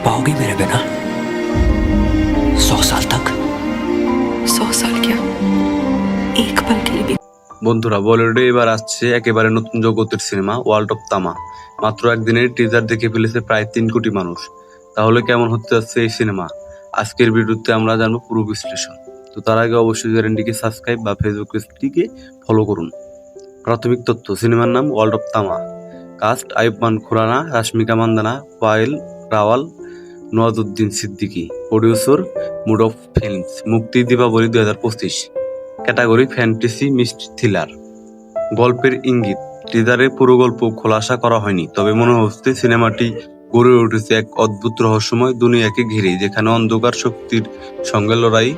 पाओगी मेरे बिना सौ साल तक सौ साल क्या एक पल के लिए भी বন্ধুরা বলিউডে এবার আসছে একেবারে নতুন জগতের সিনেমা ওয়ার্ল্ড অফ তামা মাত্র একদিনের টিজার দেখে ফেলেছে প্রায় তিন কোটি মানুষ তাহলে কেমন হতে যাচ্ছে এই সিনেমা আজকের ভিডিওতে আমরা জানবো পুরো বিশ্লেষণ তো তার আগে অবশ্যই চ্যানেলটিকে সাবস্ক্রাইব বা ফেসবুক পেজটিকে ফলো করুন প্রাথমিক তথ্য সিনেমার নাম world of Thama cast Ayushmann Khurrana Rashmika Mandanna Payal Rawal Nawazuddin Siddiqui producer mood of films মুক্তি দীপাবলি দুই হাজার পঁচিশ। ক্যাটাগরি ফ্যান্টাসি মিস্ট থ্রিলার গল্পের ইঙ্গিত টিজারে পুরো গল্প খোলাসা করা হয়নি, তবে মনে হচ্ছে সিনেমাটি গড়ে উঠেছে এক অদ্ভুত রহস্যময় দুনিয়াকে ঘিরে যেখানে অন্ধকার শক্তির সঙ্গে লড়াই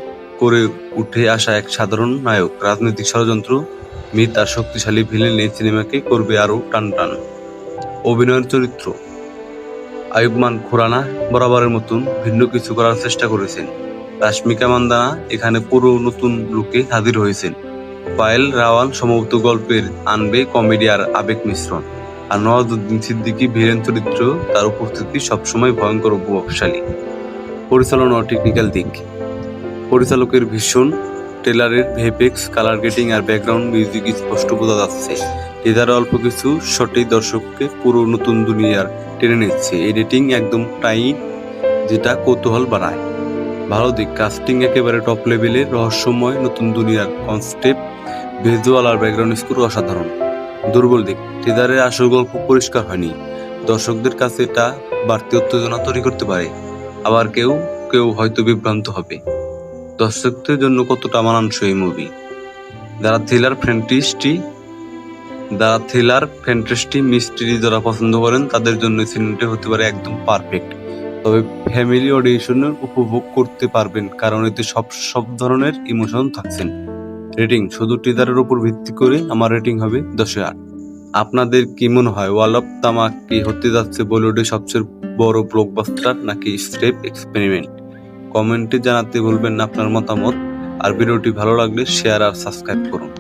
করে উঠে আসা এক সাধারণ নায়ক, রাজনৈতিক ষড়যন্ত্র, মিত আর শক্তিশালী ভিলেন এই সিনেমাকে করবে আরও টান টান অভিনয়ের চরিত্র আয়ুবমান খুরানা বরাবরের মতন ভিন্ন কিছু করার চেষ্টা করেছেন। রাশমিকা মান্দানা এখানে পুরো নতুন লুকে হাজির হয়েছেন। পায়েল রাওয়াল সম্ভবত গল্পের আনবে কমেডি আর আবেগ মিশ্রণ। আর নওয়াজুদ্দিন সিদ্দিকী ভিলেন চরিত্র তার উপস্থিতি সবসময় ভয়ঙ্কর প্রভাবশালী। পরিচালনা ও টেকনিক্যাল দিক। পরিচালকের ভীষণ, টেলারের ভেপেক্স কালার গেটিং আর ব্যাকগ্রাউন্ড মিউজিক স্পষ্ট বোঝা যাচ্ছে। এদার অল্প কিছু শটেই দর্শককে পুরো নতুন দুনিয়ার টেনে নিচ্ছে। এডিটিং একদম টাইট যেটা কৌতূহল বাড়ায়। ভালো দিক কাস্টিং একেবারে টপ লেভেলের রহস্যময় নতুন দুনিয়ার কনসেপ্ট ভিজুয়াল আর ব্যাকগ্রাউন্ড স্কোর অসাধারণ। দুর্বল দিক ট্রেজারের আসল গল্প পরিষ্কার হয়নি। দর্শকদের কাছে এটা বাড়তি উত্তেজনা তৈরি করতে পারে। আবার কেউ কেউ হয়তো বিভ্রান্ত হবে। দর্শকদের জন্য কতটা মানানসই মুভি যারা থ্রিলার ফ্যান্টিস্টি যারা থ্রিলার ফ্যান্টাস্টি মিস্ট্রি যারা পছন্দ করেন, তাদের জন্য সিনেমাটি হতে পারে একদম পারফেক্ট। তবে ফ্যামিলি অডিশনের উপভোগ করতে পারবেন, কারণ এতে সব সব ধরনের ইমোশন থাকছেন। রেটিং, শুধু টিজারের উপর ভিত্তি করে আমার রেটিং হবে দশে আট আপনাদের কি মনে হয়, ওয়াল অফ তামাক কি হতে যাচ্ছে বলিউডের সবচেয়ে বড় ব্লকবাস্টার নাকি স্টেপ এক্সপেরিমেন্ট? কমেন্টে জানাতে ভুলবেন না আপনার মতামত। আর ভিডিওটি ভালো লাগলে শেয়ার আর সাবস্ক্রাইব করুন।